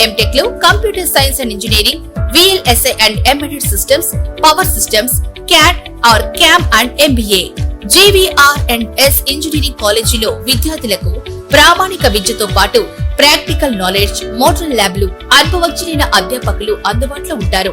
ఎంటెక్లో computer science and engineering VLSI and embedded systems power systems CAD or CAM and MBA JVR and S engineering కాలేజీలో విద్యార్థులకు ప్రామాణిక విద్యతో పాటు practical knowledge model ల్యాబ్లు అనుభవజ్ఞులైన అధ్యాపకులు అందుబాటులో ఉంటారు.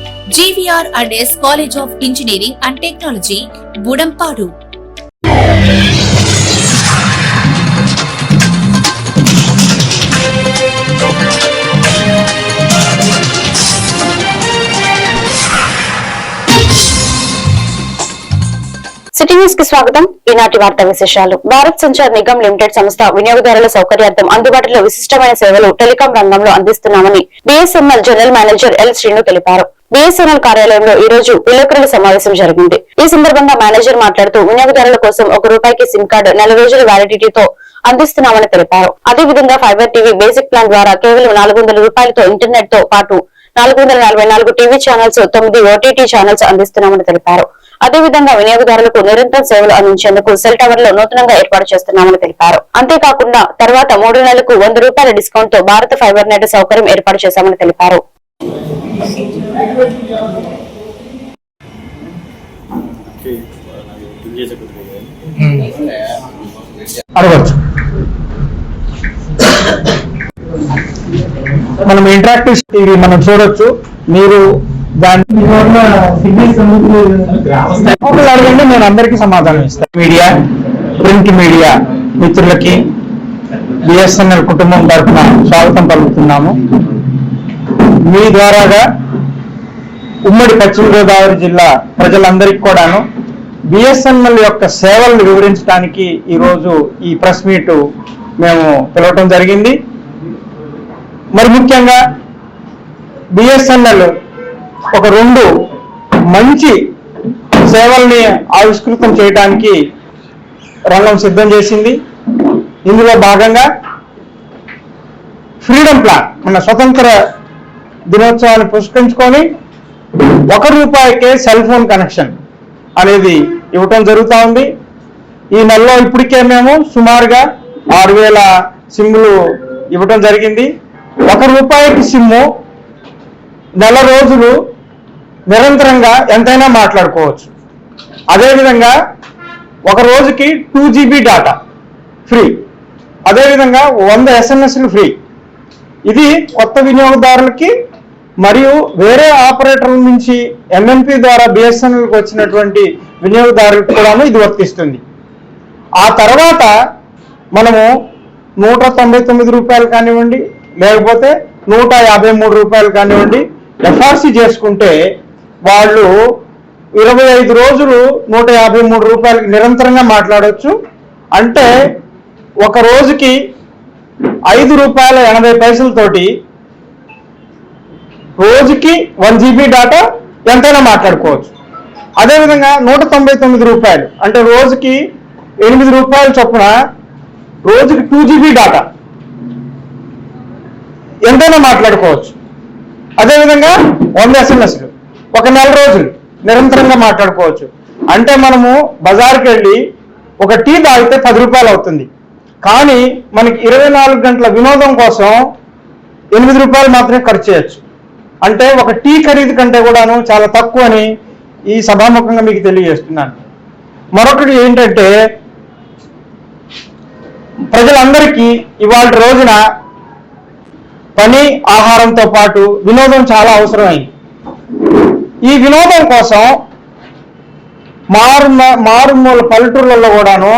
GVR and S college of engineering and technology Budampadu city న్యూస్కి స్వాగతం. ఈనాటి వార్తా విశేషాలు. భారత్ సంచార్ నిగమ్ లిమిటెడ్ సంస్థ వినియోగదారుల సౌకర్యార్థం అందుబాటులో విశిష్టమైన సేవలు టెలికాం రంగంలో అందిస్తున్నామని BSNL general manager L Srinu తెలిపారు. బిఎస్ఎన్ఎల్ కార్యాలయంలో ఈ రోజు విలేకరుల సమావేశం జరిగింది. ఈ సందర్భంగా మేనేజర్ మాట్లాడుతూ వినియోగదారుల కోసం ఒక రూపాయికి సిమ్ కార్డు నెల రోజుల వ్యాలిడిటీతో అందిస్తున్నామని తెలిపారు. అదేవిధంగా ఫైబర్ టీవీ బేసిక్ ప్లాన్ ద్వారా కేవలం నాలుగు వందల రూపాయలతో ఇంటర్నెట్తో పాటు నాలుగు వందల నలభై నాలుగు టీవీ ఛానల్స్ తొమ్మిది ఓటీటీ ఛానల్స్ అందిస్తున్నామని తెలిపారు. అదేవిధంగా వినియోగదారులకు నిరంతరం సేవలు అందించేందుకు సెల్ టవర్లో నూతనంగా ఏర్పాటు చేస్తున్నామని తెలిపారు. అంతేకాకుండా తర్వాత మూడు నెలలకు వంద రూపాయల డిస్కౌంట్తో భారత ఫైబర్ నెట్ సౌకర్యం ఏర్పాటు చేశామని తెలిపారు. అడగచ్చు మనం ఇంటరాక్టివ్ టీవీ మనం చూడొచ్చు. మీరు దాని అడగండి నేను అందరికీ సమాధానం ఇస్తాను మీడియా ప్రింట్ మీడియా మిత్రులకి బిఎస్ఎన్ఎల్ కుటుంబం తరఫున స్వాగతం పలుకుతున్నాము. మీ ద్వారాగా ఉమ్మడి పశ్చిమ గోదావరి జిల్లా ప్రజలందరికీ కూడాను బిఎస్ఎన్ఎల్ యొక్క సేవలను వివరించడానికి ఈరోజు ఈ ప్రెస్ మీటు మేము పిలవటం జరిగింది. మరి ముఖ్యంగా బిఎస్ఎన్ఎల్ ఒక రెండు మంచి సేవల్ని ఆవిష్కృతం చేయడానికి రంగం సిద్ధం చేసింది. ఇందులో భాగంగా ఫ్రీడమ్ ప్లాన్ మన స్వతంత్ర దినోత్సవాన్ని పురస్కరించుకొని ఒక రూపాయికే సెల్ ఫోన్ కనెక్షన్ అనేది ఇవ్వటం జరుగుతూ ఉంది. ఈ నెలలో ఇప్పటికే మేము సుమారుగా ఆరు వేల సిమ్లు ఇవ్వటం జరిగింది. ఒక రూపాయికి సిమ్ము నెల రోజులు నిరంతరంగా ఎంతైనా మాట్లాడుకోవచ్చు. అదేవిధంగా ఒక రోజుకి టూ జీబీ డాటా ఫ్రీ. అదేవిధంగా వంద ఎస్ఎంఎస్లు ఫ్రీ. ఇది కొత్త వినియోగదారులకి మరియు వేరే ఆపరేటర్ల నుంచి ఎంఎన్పి ద్వారా బిఎస్ఎన్ఎల్కి వచ్చినటువంటి వినియోగదారులకు కూడాను ఇది వర్తిస్తుంది. ఆ తర్వాత మనము నూట తొంభై తొమ్మిది రూపాయలు కానివ్వండి లేకపోతే నూట యాభై మూడు రూపాయలు కానివ్వండి ఎఫ్ఆర్సి చేసుకుంటే వాళ్ళు ఇరవై ఐదు రోజులు నూట యాభై మూడు రూపాయలకి నిరంతరంగా మాట్లాడవచ్చు అంటే ఒక రోజుకి ఐదు రూపాయల ఎనభై పైసలతోటి రోజుకి వన్ జీబీ డాటా ఎంతైనా మాట్లాడుకోవచ్చు. అదేవిధంగా నూట తొంభై తొమ్మిది రూపాయలు అంటే రోజుకి ఎనిమిది రూపాయలు చొప్పున రోజుకి టూ జీబీ డాటా ఎంతైనా మాట్లాడుకోవచ్చు. అదేవిధంగా వంద ఎస్ఎంఎస్లు ఒక నెల రోజులు నిరంతరంగా మాట్లాడుకోవచ్చు. అంటే మనము బజార్కి వెళ్ళి ఒక టీ తాగితే పది రూపాయలు అవుతుంది. కానీ మనకి ఇరవై నాలుగు గంటల వినోదం కోసం ఎనిమిది రూపాయలు మాత్రమే ఖర్చు చేయొచ్చు. అంటే ఒక టీ ఖరీదు కంటే కూడాను చాలా తక్కువ అని ఈ సభాముఖంగా మీకు తెలియజేస్తున్నాను. మరొకటి ఏంటంటే ప్రజలందరికీ ఇవాళ రోజున పని ఆహారంతో పాటు వినోదం చాలా అవసరమైంది. ఈ వినోదం కోసం మారు మారుమూల పల్లెటూర్లలో కూడాను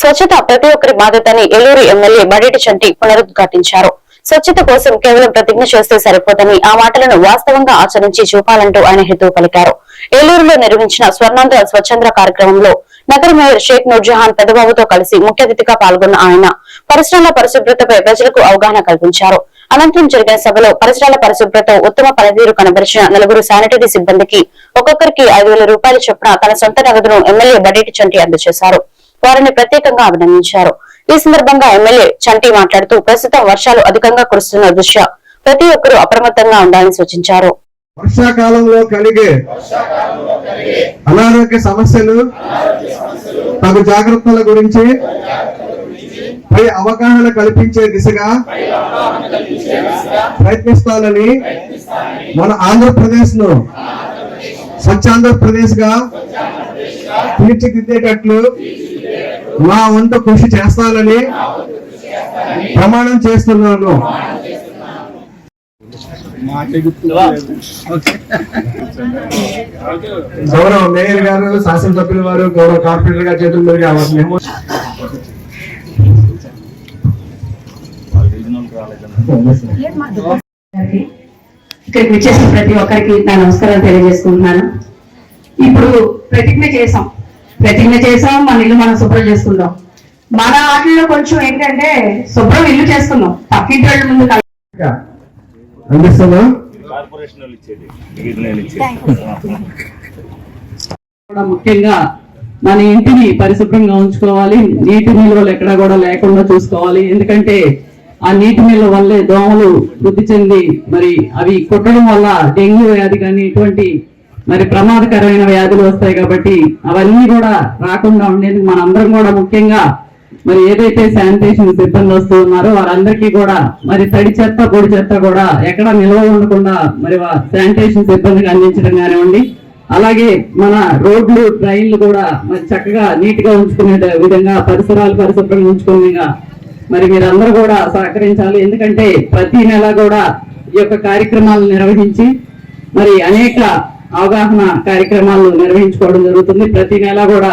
స్వచ్ఛత ప్రతి ఒక్కరి బాధ్యతని ఏలూరు ఎమ్మెల్యే బడేటి చంటి పునరుద్ఘాటించారు. స్వచ్ఛత కోసం కేవలం ప్రతిజ్ఞ చేస్తే సరిపోదని ఆ మాటలను వాస్తవంగా ఆచరించి చూపాలంటూ ఆయన హితవు పలికారు. ఏలూరులో నిర్వహించిన స్వర్ణాంధ్ర స్వచ్ఛంద్ర కార్యక్రమంలో నగర మేయర్ షేక్ నూర్జహాన్ పెదబాబుతో కలిసి ముఖ్య అతిథిగా పాల్గొన్న ఆయన పరిశ్రమల పరిశుభ్రతపై ప్రజలకు అవగాహన కల్పించారు. అనంతరం జరిగిన సభలో పరిసరాల పరిశుభ్రత ఉత్తమ పనితీరు కనబరిచిన నలుగురు శానిటరీ సిబ్బందికి ఒక్కొక్కరికి ఐదు వేల రూపాయల చొప్పున తన సొంత నగదును ఎమ్మెల్యే బడేటి చంటి అందజేశారు. వారిని ప్రత్యేకంగా అభినందించారు. ఈ సందర్భంగా ఎమ్మెల్యే చంటి మాట్లాడుతూ ప్రస్తుతం వర్షాలు అధికంగా కురుస్తున్న దృష్ట్యా ప్రతి ఒక్కరూ అప్రమత్తంగా ఉండాలని సూచించారు. వర్షాకాలంలో కలిగే అనారోగ్య సమస్యలు తగు జాగ్రత్తల గురించి పై అవగాహన కల్పించే దిశగా ప్రయత్నిస్తానని మన ఆంధ్రప్రదేశ్ను స్వచ్ఛాంధ్రప్రదేశ్గా తీర్చిదిద్దేటట్లు నా వంత కృషి చేస్తానని ప్రమాణం చేస్తున్నాను. గౌరవ మేయర్ గారు శాసనసభ్యుల వారు గౌరవ కార్పొరేటర్ గారి చేతుల మీదుగా మేము ఇక్కడికి వచ్చేసిన ప్రతి ఒక్కరికి నా నమస్కారాలు తెలియజేసుకుంటున్నాను. ఇప్పుడు ప్రతిజ్ఞ చేసాం ప్రతిజ్ఞ చేసాం మన ఇల్లు మనం శుభ్రం చేసుకుందాం. మన ఆటల్లో కొంచెం ఏంటంటే శుభ్రం ఇల్లు చేసుకుందాం. పక్కింటి వాళ్ళ ముందు అందిస్తున్నా ముఖ్యంగా మన ఇంటిని పరిశుభ్రంగా ఉంచుకోవాలి నీటి నిల్వలు ఎక్కడా కూడా లేకుండా చూసుకోవాలి. ఎందుకంటే ఆ నీటి నీళ్ళ వల్లే దోమలు వృద్ధి చెంది మరి అవి కుట్టడం వల్ల డెంగ్యూ వ్యాధి కానీ ఇటువంటి మరి ప్రమాదకరమైన వ్యాధులు వస్తాయి కాబట్టి అవన్నీ కూడా రాకుండా ఉండేందుకు మనందరం కూడా ముఖ్యంగా మరి ఏదైతే శానిటేషన్ సిబ్బంది వస్తూ ఉన్నారో వారందరికీ కూడా మరి తడి చెత్త పొడి చెత్త కూడా ఎక్కడ నిల్వ ఉండకుండా మరి శానిటేషన్ సిబ్బందికి అందించడం కానివ్వండి. అలాగే మన రోడ్లు ట్రైన్లు కూడా మరి చక్కగా నీట్గా ఉంచుకునే విధంగా పరిసరాలు పరిశుభ్రంగా ఉంచుకునేగా మరి మీరందరూ కూడా సహకరించాలి. ఎందుకంటే ప్రతి నెల కూడా ఈ యొక్క కార్యక్రమాలు నిర్వహించి మరి అనేక అవగాహన కార్యక్రమాలు నిర్వహించుకోవడం జరుగుతుంది. ప్రతి నెల కూడా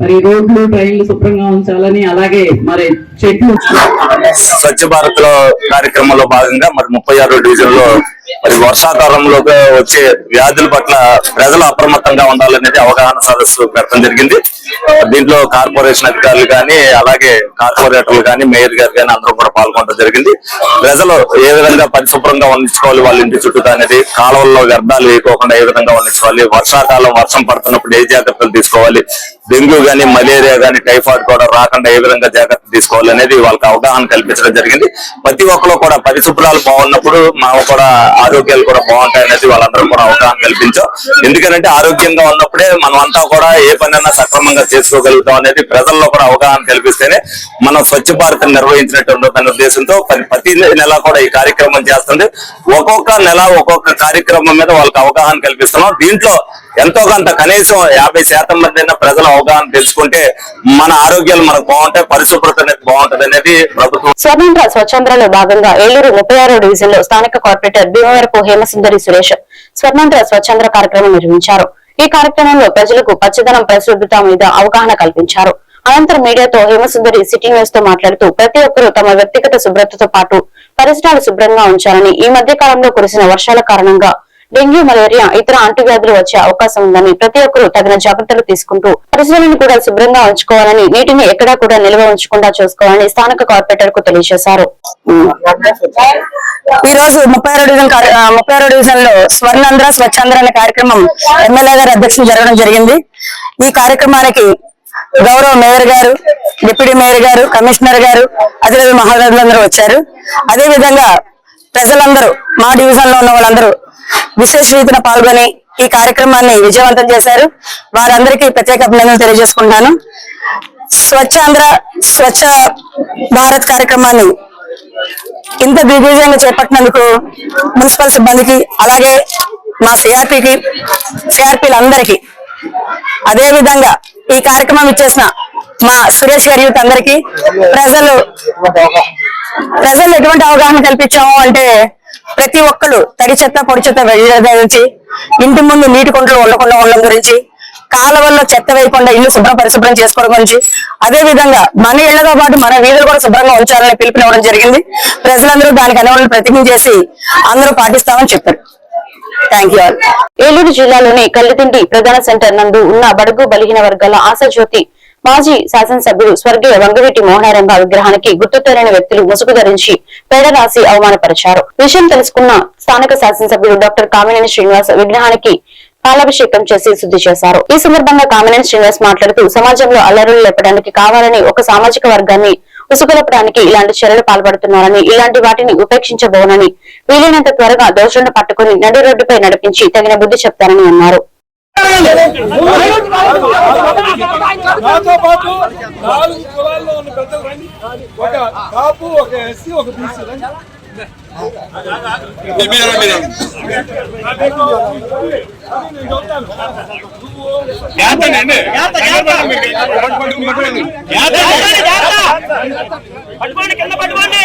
మరి రోడ్లు ట్రైన్లు శుభ్రంగా ఉంచాలని అలాగే మరి చెట్లు స్వచ్ఛ భారత్లో కార్యక్రమంలో భాగంగా మరి ముప్పై ఆరో డివిజన్లో మరి వర్షాకాలంలో వచ్చే వ్యాధుల పట్ల ప్రజలు అప్రమత్తంగా ఉండాలనేది అవగాహన సదస్సు పెట్టడం జరిగింది. దీంట్లో కార్పొరేషన్ అధికారులు కానీ అలాగే కార్పొరేటర్లు కానీ మేయర్ గారు కానీ అందరూ కూడా పాల్గొనడం జరిగింది. ప్రజలు ఏ విధంగా పరిశుభ్రంగా ఉంచుకోవాలి వాళ్ళ ఇంటి చుట్టూ అనేది కాలువల్లో వ్యర్థాలు వేయకోకుండా ఏ విధంగా ఉంచుకోవాలి వర్షాకాలం వర్షం పడుతున్నప్పుడు ఏ జాగ్రత్తలు తీసుకోవాలి డెంగ్యూ గానీ మలేరియా గానీ టైఫాయిడ్ కూడా రాకుండా ఏ విధంగా జాగ్రత్త తీసుకోవాలి అనేది వాళ్ళకి అవగాహన కల్పించడం జరిగింది. ప్రతి ఒక్కరు కూడా పరిశుభ్రాలు బాగున్నప్పుడు మనం కూడా ఆరోగ్యాలు కూడా బాగుంటాయి అనేది వాళ్ళందరూ కూడా అవగాహన కల్పించాం. ఎందుకంటే ఆరోగ్యంగా ఉన్నప్పుడే మనం అంతా కూడా ఏ పనైనా సక్రమంగా చేసుకోగలుగుతాం అనేది ప్రజల్లో కూడా అవగాహన కల్పిస్తేనే మనం స్వచ్ఛ భారత్ నిర్వహించినట్టు ఉంటుందనే ఉద్దేశంతో ప్రతి నెల కూడా ఈ కార్యక్రమం చేస్తుంది ఒక్కొక్క నెల ఒక్కొక్క కార్యక్రమం మీద వాళ్ళకి అవగాహన కల్పిస్తున్నాం. దీంట్లో ఎంతో కొంత కనీసం యాభై శాతం మంది అయినా ప్రజల అవగాహన తెలుసుకుంటే మన ఆరోగ్యాలు మనకు బాగుంటాయి పరిశుభ్రత అనేది బాగుంటది అనేది ప్రభుత్వం. స్వతంత్ర స్వచ్ఛంద్రలో భాగంగా ఏలూరు ముప్పై ఆరో డివిజన్లో స్థానిక కార్పొరేటర్ భీమవరపు హేమసుందరి సురేష్ స్వర్ణాంధ్ర స్వచ్ఛంద్ర కార్యక్రమం నిర్వహించారు. ఈ కార్యక్రమంలో ప్రజలకు పచ్చదనం పరిశుభ్రత మీద అవగాహన కల్పించారు. అనంతరం మీడియాతో హేమసుందరి సిటీ న్యూస్తో మాట్లాడుతూ ప్రతి ఒక్కరూ తమ వ్యక్తిగత శుభ్రతతో పాటు పరిసరాలు శుభ్రంగా ఉంచాలని ఈ మధ్య కాలంలో కురిసిన వర్షాల కారణంగా డెంగ్యూ మలేరియా ఇతర అంటువ్యాధులు వచ్చే అవకాశం ఉందని ప్రతి ఒక్కరూ తగిన జాగ్రత్తలు తీసుకుంటూ పరిసరాలను కూడా శుభ్రంగా ఉంచుకోవాలని నీటిని ఎక్కడా కూడా నిల్వ ఉంచకుండా చూసుకోవాలని స్థానిక కార్పొరేటర్కు తెలియజేశారు. ఈ రోజు ముప్పై ఆరో డివిజన్ ముప్పై ఆరో డివిజన్లో స్వర్ణాంధ్ర స్వచ్ఛాంధ్ర అనే కార్యక్రమం ఎమ్మెల్యే గారి అధ్యక్షతన జరగడం జరిగింది. ఈ కార్యక్రమానికి గౌరవ మేయర్ గారు డిప్యూటీ మేయర్ గారు కమిషనర్ గారు అధికారులు మహారాజులందరూ వచ్చారు. అదే విధంగా ప్రజలందరూ మా డివిజన్లో ఉన్న వాళ్ళందరూ విశేష రీతిన పాల్గొని ఈ కార్యక్రమాన్ని విజయవంతం చేశారు. వారందరికీ ప్రత్యేక అభినందనలు తెలియజేసుకుంటాను. స్వచ్ఛాంధ్ర స్వచ్ఛ భారత్ కార్యక్రమాన్ని ఇంత దిగ్విజయంగా చేపట్టినందుకు మున్సిపల్ సిబ్బందికి అలాగే మా సిఆర్పికి సిఆర్పీలందరికీ అదేవిధంగా ఈ కార్యక్రమం ఇచ్చేసిన మా సురేష్ గారి యూత్ అందరికీ ప్రజలు ప్రజలు ఎటువంటి అవగాహన కల్పించాము అంటే ప్రతి ఒక్కరు తడి చెత్త పొడి చెత్త వెళ్ళడం గురించి ఇంటి ముందు నీటి కుంటలు ఉండకుండా ఉండడం గురించి కాలువల్లో చెత్త వేయకుండా ఇల్లు శుభ్రం పరిశుభ్రం చేసుకోవడం గురించి అదే విధంగా మన ఇళ్ళతో పాటు మన వీధులు కూడా శుభ్రంగా ఉంచాలని పిలుపునివ్వడం జరిగింది. ప్రజలందరూ దానికి అనుగుణంగా ప్రతిజ్ఞ చేసి అందరూ పాటిస్తామని చెప్పారు. ఏలూరు జిల్లాలోని కల్లిదిండి ప్రధాన సెంటర్ నందు ఉన్న బడుగు బలిగిన వర్గాల ఆశాజ్యోతి మాజీ శాసనసభ్యుడు స్వర్గీయ వంగవీటి మోహనారంభ విగ్రహానికి గుర్తు తెలియని వ్యక్తులు ముసుగు ధరించి పేడ రాసి అవమానపరిచారు. విషయం తెలుసుకున్న స్థానిక శాసనసభ్యుడు డాక్టర్ కామినేని శ్రీనివాస్ విగ్రహానికి పాలాభిషేకం చేసి శుద్ధి చేశారు. ఈ సందర్భంగా కామినేని శ్రీనివాస్ మాట్లాడుతూ సమాజంలో అల్లరులు లేపడానికి కావాలని ఒక సామాజిక వర్గాన్ని ఉసుగొలపడానికి ఇలాంటి చర్యలు పాల్పడుతున్నారని ఇలాంటి వాటిని ఉపేక్షించబోనని వీలైనంత త్వరగా దోషులను పట్టుకుని నడు రోడ్డుపై నడిపించి తగిన బుద్ధి చెప్తారని అన్నారు. నాతో పాటు నాలుగు కులాల్లో ఉన్న పెద్దలు రండి. ఒక కాపు ఒక ఎస్సీ ఒక బీసీ. రండి. పట్టుకోండి కింద పట్టుకోండి.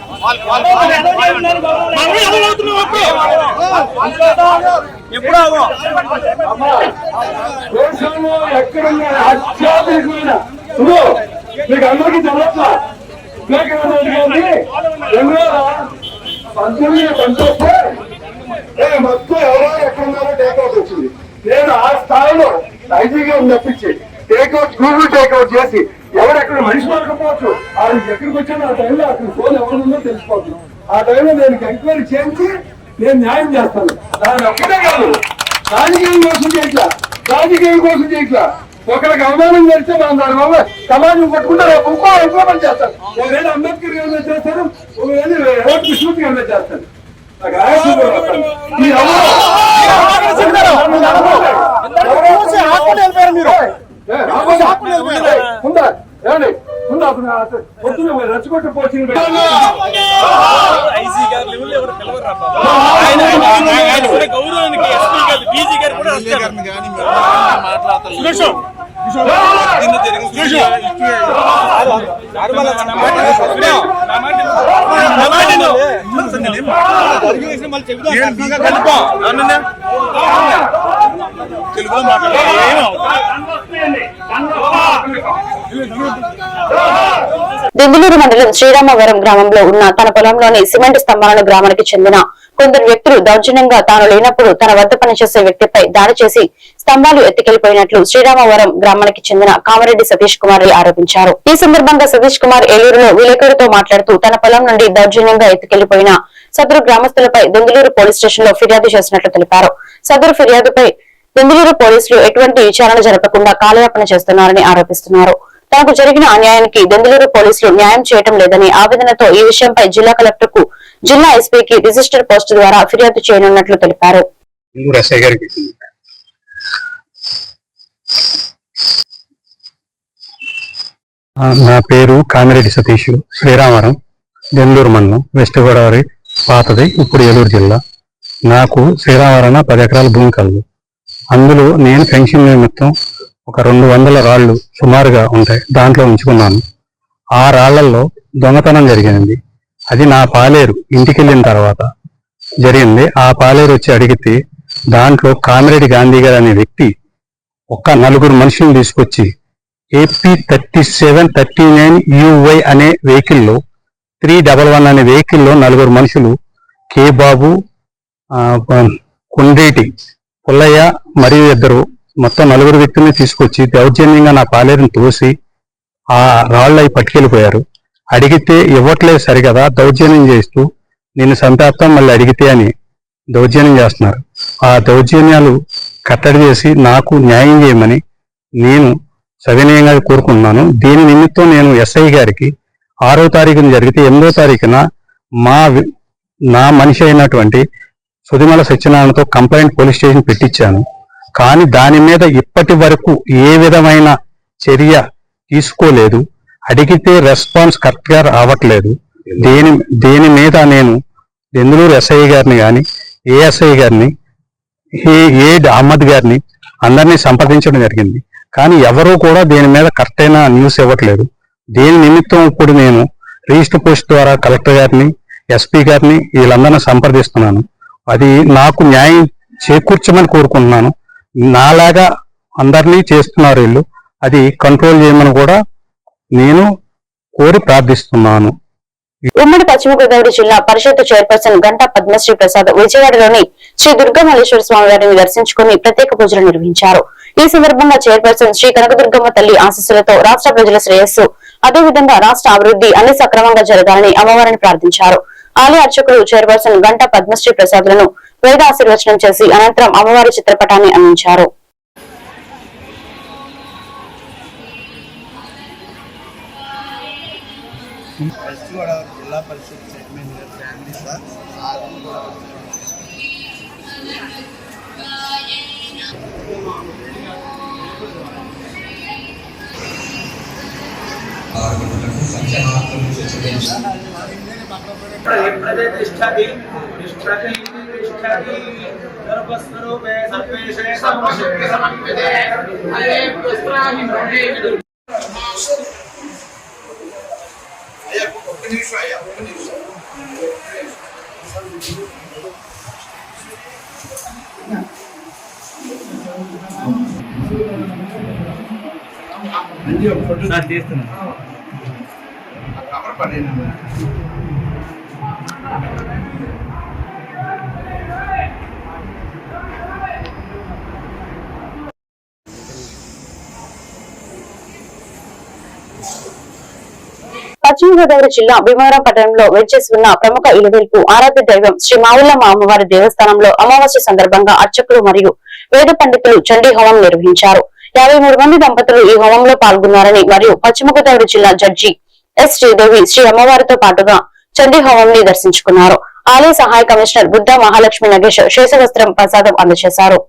ఎప్పుడు దేశంలో ఎక్కడున్న అత్యాధునికమైన ఇదిగో, మీకు అందరికీ చెప్పట్లా వివేకానంద గారిని రెండు పంతొమ్మిది మొత్తం ఎవరో ఎక్కడున్నారో టేక్అవుట్ వచ్చింది నేను ఆ స్థాయిలో ఐజీగా ఉన్నప్పించి టేక్అవుట్ గూగుల్ టేక్అవుట్ చేసి ఎవరెక్కడ మనిషి దొరకపోవచ్చు ఆయన ఎక్కడికి వచ్చానో ఆ టైంలో అక్కడ ఫోన్ ఎవరుందో తెలిసిపోతుంది ఆ టైంలో నేను ఎంక్వైరీ చేయించి నేను న్యాయం చేస్తాను. దాని ఒక్కటే కాదు రాజకీయం కోసం చేయట్లా. రాజకీయం కోసం చేయట్లా. ఒకరికి అవమానం చేస్తే మనం దాని వల్ల సమాజం పట్టుకుంటారు ఇంకో ఇంకో పని చేస్తారు. ఒకవేళ అంబేద్కర్ గారు చేస్తారు ఒకవేళ రోడ్ విష్ణుమూర్తి గారు చేస్తారు. నాకు ఆయాసం కూడా వస్తుంది. ఈ ఏ, రాబోయే- ఉందా? ఏమండి? ఉందా? అతను పొద్దున్న రెచ్చగొట్ట పోచింది గౌరవానికి ఎస్పీ గారు బీజీ గారు కూడా వస్తారు తెలుగులో మండలం శ్రీరామవరం గ్రామంలో ఉన్న తన పొలంలోని సిమెంట్ స్తంభాలను గ్రామానికి చెందిన కొందరు వ్యక్తులు దౌర్జన్యంగా తాను లేనప్పుడు తన వద్ద పనిచేసే వ్యక్తిపై దాడి చేసి స్తంభాలు ఎత్తుకెళ్ళిపోయినట్లు శ్రీరామవరం గ్రామానికి చెందిన కామరెడ్డి సతీష్ కుమార్ ఆరోపించారు. ఈ సందర్భంగా సతీష్ కుమార్ ఏలూరులో విలేకరులతో మాట్లాడుతూ తన పొలం నుండి దౌర్జన్యంగా ఎత్తుకెళ్ళిపోయిన సదరు గ్రామస్తులపై దొంగలూరు పోలీస్ స్టేషన్లో ఫిర్యాదు చేసినట్లు తెలిపారు. సదరు ఫిర్యాదుపై దొంగలూరు పోలీసులు ఎటువంటి విచారణ జరపకుండా కాలయాపన చేస్తున్నారని ఆరోపిస్తున్నారు. తనకు జరిగిన అన్యాయానికి దొంగలూరు పోలీసులు న్యాయం చేయటం లేదని ఆవేదనతో ఈ విషయంపై జిల్లా కలెక్టర్కు జిల్లా ఎస్పీకి రిజిస్టర్ పోస్టు ద్వారా ఫిర్యాదు చేయనున్నట్లు తెలిపారు ఊరు ఎస్ఐ గారికి ఆ, నా పేరు కామిరెడ్డి సతీష్ శ్రీరామవరం నెల్లూరు మండలం వెస్ట్ గోదావరి పాతది ఇప్పుడు ఏలూరు జిల్లా. నాకు శ్రీరామవరం పది ఎకరాల భూమి కలదు. అందులో నేను పెన్షన్ నిమిత్తం ఒక రెండు వందల రాళ్ళు సుమారుగా ఉంటాయి దాంట్లో ఉంచుకున్నాను. ఆ రాళ్ళలో దొంగతనం జరిగింది. అది నా పాలేరు ఇంటికి వెళ్ళిన తర్వాత జరిగింది. ఆ పాలేరు వచ్చి అడిగితే దాంట్లో కామిరెడ్డి గాంధీ గారు అనే వ్యక్తి ఒక్క నలుగురు మనుషులను తీసుకొచ్చి AP thirty seven thirty nine UY అనే వెహికల్లో త్రీ డబల్ వన్ అనే వెహికల్లో నలుగురు మనుషులు కే బాబు కొండేటి పుల్లయ్య మరియు ఇద్దరు మొత్తం నలుగురు వ్యక్తుల్ని తీసుకొచ్చి దౌర్జన్యంగా నా పాలేరుని తోసి ఆ రాళ్ళు అవి పట్టుకెళ్ళిపోయారు. అడిగితే ఇవ్వట్లేదు సరిగదా దౌర్జన్యం చేస్తూ నేను సంతాప్తం మళ్ళీ అడిగితే అని దౌర్జన్యం చేస్తున్నారు. ఆ దౌర్జన్యాలు కట్టడి చేసి నాకు న్యాయం చేయమని నేను సవినయంగా కోరుకుంటున్నాను. దీని నిమిత్తం నేను ఎస్ఐ గారికి ఆరో తారీఖున జరిగితే ఎనిమిదో తారీఖున మా నా మనిషి అయినటువంటి సుదిమల సత్యనారాయణతో కంప్లైంట్ పోలీస్ స్టేషన్ పెట్టించాను. కానీ దాని మీద ఇప్పటి వరకు ఏ విధమైన చర్య తీసుకోలేదు. అడిగితే రెస్పాన్స్ కరెక్ట్గా రావట్లేదు. దేని దేని మీద నేను దెందులూరు ఎస్ఐ గారిని కానీ ఏఎస్ఐ గారిని ఏ ఏ అహ్మద్ గారిని అందరినీ సంప్రదించడం జరిగింది. కానీ ఎవరూ కూడా దీని మీద కరెక్ట్ అయిన న్యూస్ ఇవ్వట్లేదు. దీని నిమిత్తం ఇప్పుడు నేను రిజిస్టర్ పోస్ట్ ద్వారా కలెక్టర్ గారిని ఎస్పీ గారిని వీళ్ళందరినీ సంప్రదిస్తున్నాను. అది నాకు న్యాయం చేకూర్చమని కోరుకుంటున్నాను. నాలాగా అందరినీ చేస్తున్నారు వీళ్ళు. అది కంట్రోల్ చేయమని కూడా నేను కోరి ప్రార్థిస్తున్నాను. ఉమ్మడి పశ్చిమ గోదావరి జిల్లా పరిషత్ చైర్పర్సన్ గంటా పద్మశ్రీ ప్రసాద్ విజయవాడలోని శ్రీ దుర్గమల్లేశ్వర స్వామి వారిని దర్శించుకుని ప్రత్యేక పూజలు నిర్వహించారు. ఈ సందర్భంగా చైర్పర్సన్ శ్రీ కనకదుర్గమ్మ తల్లి ఆశీస్సులతో రాష్ట్ర ప్రజల శ్రేయస్సు అదేవిధంగా రాష్ట్ర అభివృద్ధి అన్ని సక్రమంగా జరగాలని అమ్మవారిని ప్రార్థించారు. ఆలయ అర్చకులు చైర్పర్సన్ గంటా పద్మశ్రీ ప్రసాద్లను వేద ఆశీర్వచనం చేసి అనంతరం అమ్మవారి చిత్రపటాన్ని అందించారు. ప్రతిష్టతి తిష్టతి తిష్టతి గర్భస్వరూపే సర్వేషే సర్వశక్తి సమన్వితే అయే పుస్త్రాహి బ్రహ్మే అయ్యా ఒక్క నిమిషం అయ్యా ఒక్క నిమిషం అన్ని ఒక ఫోటో సార్ తీస్తున్నాను కవర్ పశ్చిమ గోదావరి జిల్లా భీమవరం పట్టణంలో వెచ్చేసి ఉన్న ప్రముఖ ఇలవేల్పు ఆరాధ్య దైవం శ్రీ మావుల్లమ్మ అమ్మవారి దేవస్థానంలో అమావాస్య సందర్భంగా అర్చకులు మరియు వేద పండితులు చండీ హోమం నిర్వహించారు. యాభై మూడు మంది దంపతులు ఈ హోమంలో పాల్గొన్నారని మరియు పశ్చిమ గోదావరి జిల్లా జడ్జి ఎస్ శ్రీదేవి శ్రీ అమ్మవారితో పాటుగా చండీ ని దర్శించుకున్నారు. ఆలయ సహాయ కమిషనర్ బుద్ధ మహాలక్ష్మి నగేష్ శేషవస్త్రం ప్రసాదం అందజేశారు.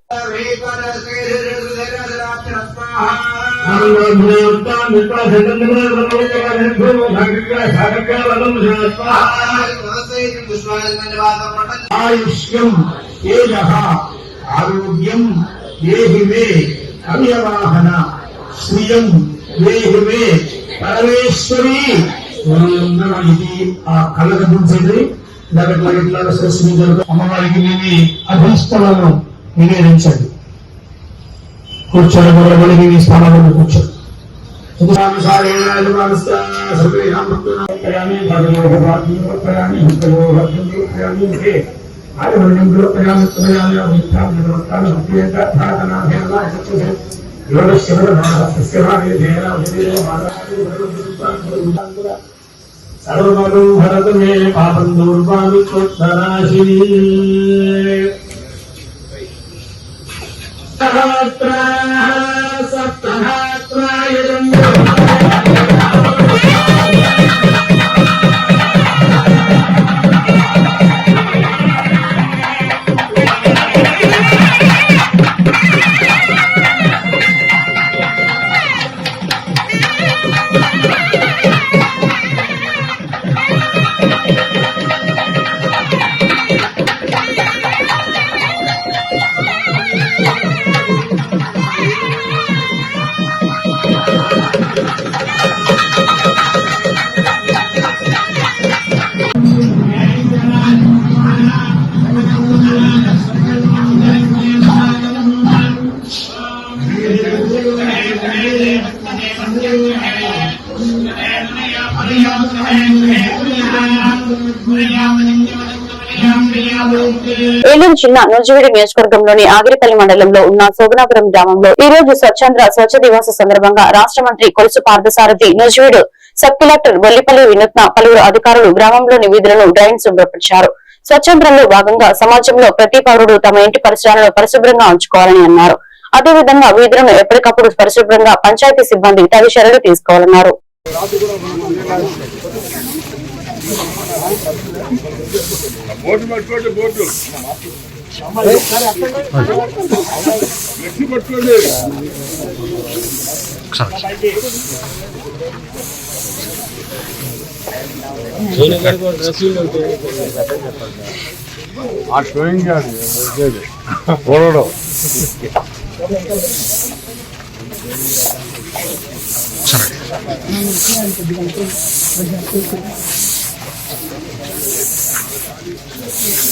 ఆరోగ్యం దేహి అవ్యవాహన పరమేశ్వరి ఇది ఆ కళ్ళకు దించేది లేకపోతే ఇట్లా సృష్టించారు అమ్మవారికి నేను అభిష్టలను నివేదించండి కూర్చొని కూడా మీ స్థానంలో కూర్చోండి సర్వమూ భరత మే పాపం దూర్వామి చోత్తరాశి సహస్రా సప్తహాత్రాయుధం Yeah. ఏలూరు జిల్లా నూజివీడు నియోజకవర్గంలోని ఆగిరిపల్లి మండలంలో ఉన్న శోభనాపురం గ్రామంలో ఈ రోజు స్వచ్ఛంద్ర స్వచ్ఛ దివాస సందర్భంగా రాష్ట్ర మంత్రి కొలుసు పార్థసారథి నూజివీడు సబ్ కలెక్టర్ బొల్లిపల్లి వినూత్న పలువురు అధికారులు గ్రామంలోని వీధులను డ్రైన్ శుభ్రపరిచారు. స్వచ్ఛంద్రంలో భాగంగా సమాజంలో ప్రతి పౌరుడు తమ ఇంటి పరిసరాలను పరిశుభ్రంగా ఉంచుకోవాలని అన్నారు. అదేవిధంగా వీధులను ఎప్పటికప్పుడు పరిశుభ్రంగా పంచాయతీ సిబ్బంది తగు చర్యలు తీసుకోవాలన్నారు. బోర్డు పట్టుకోండి బోర్డు వ్యక్తి పట్టుకోండి ఆ షోయింగ్ కాదు ఓడడం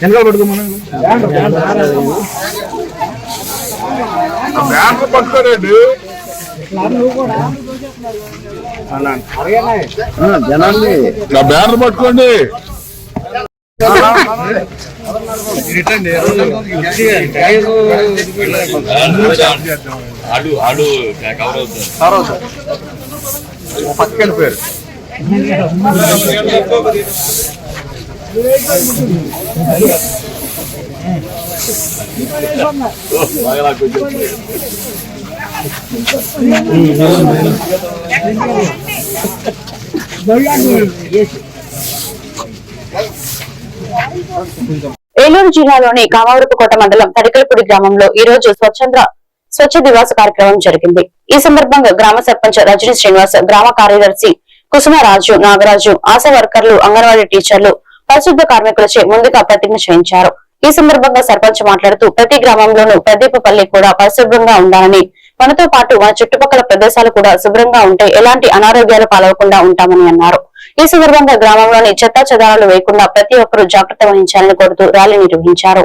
వెనకాల బ్యాంకు పట్టుకోరండి జనాన్ని. నా బ్యానర్ పట్టుకోండి. ఆడు ఆడు ఏలూరు జిల్లాలోని కామవరపుకోట మండలం తడికలపూడి గ్రామంలో ఈ రోజు స్వచ్ఛంద్ర స్వచ్ఛ దివాస కార్యక్రమం జరిగింది. ఈ సందర్భంగా గ్రామ సర్పంచ్ రజనీ శ్రీనివాస్ గ్రామ కార్యదర్శి కుసుమరాజు నాగరాజు ఆశా వర్కర్లు అంగన్వాడీ టీచర్లు పరిశుద్ధ కార్మికులచే ముందుగా ప్రతిజ్ఞ చేయించారు. ఈ సందర్భంగా సర్పంచ్ మాట్లాడుతూ ప్రతి గ్రామంలోనూ ప్రదీపపల్లి కూడా పరిశుభ్రంగా ఉండాలని మనతో పాటు మన చుట్టుపక్కల ప్రదేశాలు కూడా శుభ్రంగా ఉంటే ఎలాంటి అనారోగ్యాలు పాలవకుండా ఉంటామని అన్నారు. ఈ సందర్భంగా గ్రామంలోని చెత్తా చెదారాలు వేయకుండా ప్రతి ఒక్కరూ జాగ్రత్త వహించాలని కోరుతూ ర్యాలీ నిర్వహించారు.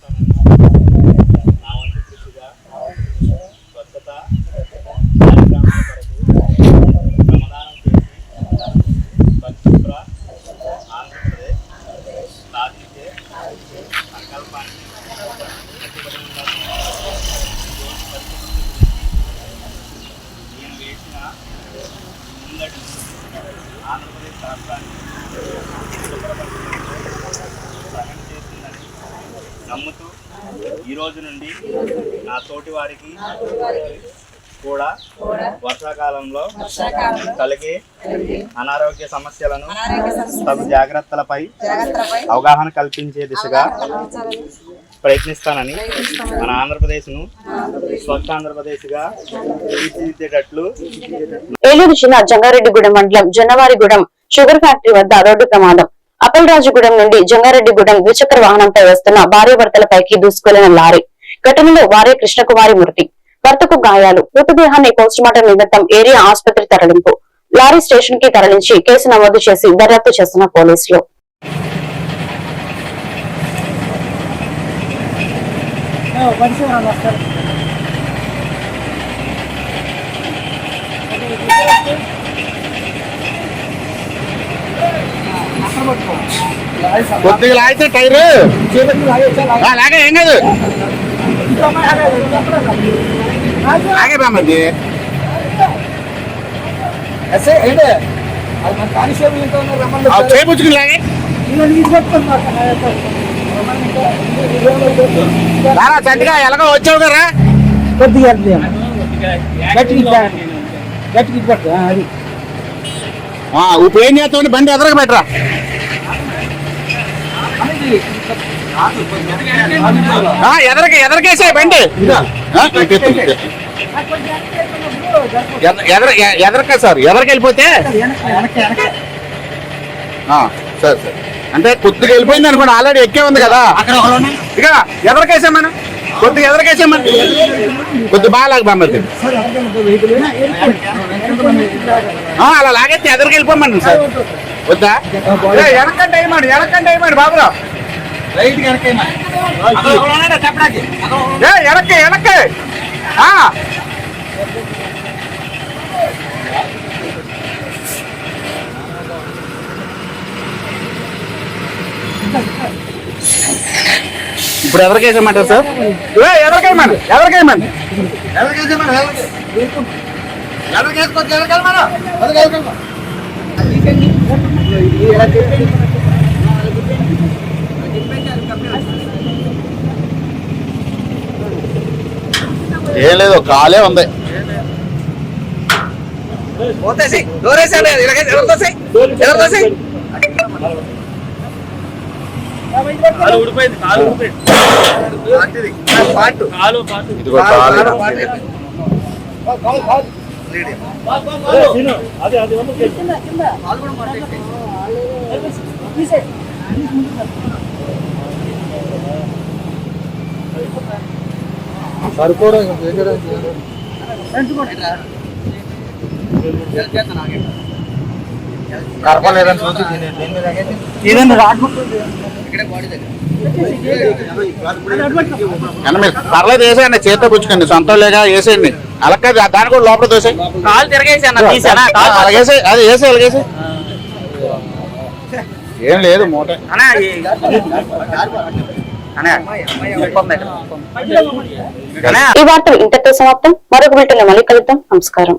నా వంతు కృషిగా స్వచ్ఛత కార్యక్రమాల కొరకు శ్రమదానం చేసి పరిశుభ్ర ఆంధ్రప్రదేశ్ సాధించే సంకల్పాన్ని కట్టుబడి ఉన్నాను. ఈరోజు పరిస్థితుల గురించి నేను వేసిన ముందడి ఆంధ్రప్రదేశ్ రాష్ట్రాన్ని శుభ్రపరచడంలో సహాయం చేస్తుందని నమ్ముతూ ఈ రోజు నుండి నా తోటి వారికి కూడా వర్షాకాలంలో కలిగే అనారోగ్య సమస్యలను తగు జాగ్రత్తలపై అవగాహన కల్పించే దిశగా ప్రయత్నిస్తానని మన ఆంధ్రప్రదేశ్ను స్వచ్ఛ ఆంధ్రప్రదేశ్గా తీర్చిదిద్దేటట్లు ఏలూరు జిల్లా జంగారెడ్డిగూడెం మండలం జొన్నవారిగూడెం షుగర్ ఫ్యాక్టరీ వద్ద రోడ్డు ప్రమాదం. అప్పలరాజుగూడెం నుండి జంగారెడ్డిగూడెం ద్విచక్ర వాహనంపై వస్తున్న భార్య భర్తలపైకి దూసుకెళ్ళిన లారీ. ఘటనలో భార్య కృష్ణకుమారి మృతి. భర్తకు గాయాలు. మృతదేహాన్ని పోస్టుమార్టం నిమిత్తం ఏరియా ఆసుపత్రి తరలింపు. లారీ స్టేషన్కి తరలించి కేసు నమోదు చేసి దర్యాప్తు చేస్తున్న పోలీసులు. కొద్దిగా లాగితే టైర్. లాగే ఏం కాదు. లాగే రామండి చేపుచ్చుకుని లాగే. రారా చంటిగా ఎలాగో వచ్చావు కదా. కొద్దిగా పట్టు అది. ఇప్పుడు ఏం చేస్తామని బండి ఎదరగ పెట్టరా. ఎదరక ఎదరకేసే బండి. ఎదరక సార్ ఎదరకి వెళ్ళిపోతే? సరే సరే. అంటే కొద్దిగా వెళ్ళిపోయింది అనుకోండి ఆల్రెడీ ఎక్కే ఉంది కదా. ఇక ఎదరకేసామని కొద్దిగా ఎదరకేసామని కొద్ది బాగా లాగా బామ్మది అలా లాగైతే ఎదరికి వెళ్ళిపోమని సార్. వద్దా? ఏ, వెనకంటే వేయమండి వెనకంటే వేయమండి బాబురావు వెనక్కి వెనక్కి ఇప్పుడు ఎవరికేసామంటారు సార్? ఏ, ఎవరికేయమని ఎవరికేయమని ఏం లేదు కాలే ఉంది. కాలు ఊడిపోయింది కాలు ఊడిపోయింది. కాలు పాటు. ఇదిగో కాలే అది అది కరపలేదని చూసి మీరు పర్లేదు వేసేయండి చేతితో పుచ్చుకోండి సొంతం లేక వేసేయండి. అలా కాదు దాన్ని కూడా లోపల దోసే కాలు తిరగేసి అలాగేసే అది వేసే అలాగేసే ఏం లేదు మూట. ఈ వార్తలు ఇంతటితో సమాప్తం. మరొక బిల్టన్ మళ్ళీ కలుద్దాం. నమస్కారం.